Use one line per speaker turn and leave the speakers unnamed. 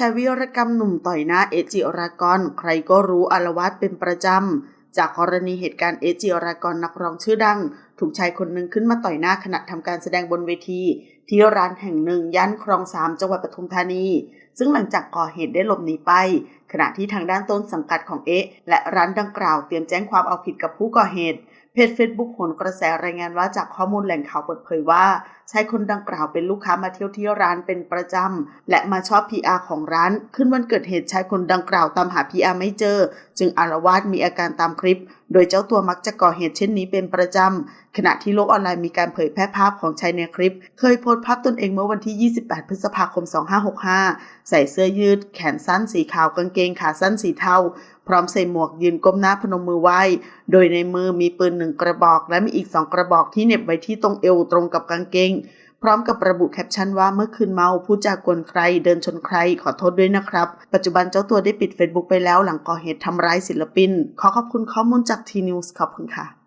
ชายวิรกรรมหนุ่มต่อยหน้าเอจิรากร ใครก็รู้อารวาสเป็นประจำ จากกรณีเหตุการณ์เอจิรากรนักร้องชื่อดัง ถูกชายคนหนึ่งขึ้นมาต่อยหน้าขณะทำการแสดงบนเวที ที่ร้านแห่งหนึ่งย่านคลองสามจังหวัดปทุมธานี ซึ่งหลังจากก่อเหตุได้หลบหนีไป ขณะที่ทางด้านต้นสังกัดของเอ๊ะ และร้านดังกล่าวเตรียมแจ้งความเอาผิดกับผู้ก่อเหตุเพจ Facebook โหนกระแสรายงานว่าจากข้อมูลแหล่งข่าวเปิดเผยว่าชายคนดังกล่าวเป็นลูกค้ามาเที่ยวที่ร้านเป็นประจำ และมาชอบ PR ของร้าน ขึ้นวันเกิดเหตุชายคนดังกล่าวตามหา PR ไม่เจอ จึงอารวาสมีอาการตามคลิป โดยเจ้าตัวมักจะก่อเหตุเช่นนี้เป็นประจำ ขณะที่โลกออนไลน์มีการเผยแพร่ภาพของชายในคลิป เคยโพสต์ภาพตนเองเมื่อวันที่ 28 พฤษภาคม 2565 ใส่เสื้อยืด แขนสั้นสีขาวกางเกงขาสั้นสีเทา พร้อมใส่หมวกยืนก้มหน้าพนมมือไหว้ โดยในมือมีปืนหนึ่งกระบอก และมีอีกสองกระบอกที่เหน็บไว้ที่ตรงเอวตรงกับกางเกง พร้อมกับระบุแคปชั่นว่าเมื่อคืนเมาผู้จากวนใคร เดินชนใคร ขอโทษด้วยนะครับ ปัจจุบันเจ้าตัวได้ปิด Facebook ไปแล้วหลังก่อเหตุทำร้ายศิลปิน ขอขอบคุณข้อมูลจากทีนิวส์ขอบคุณค่ะ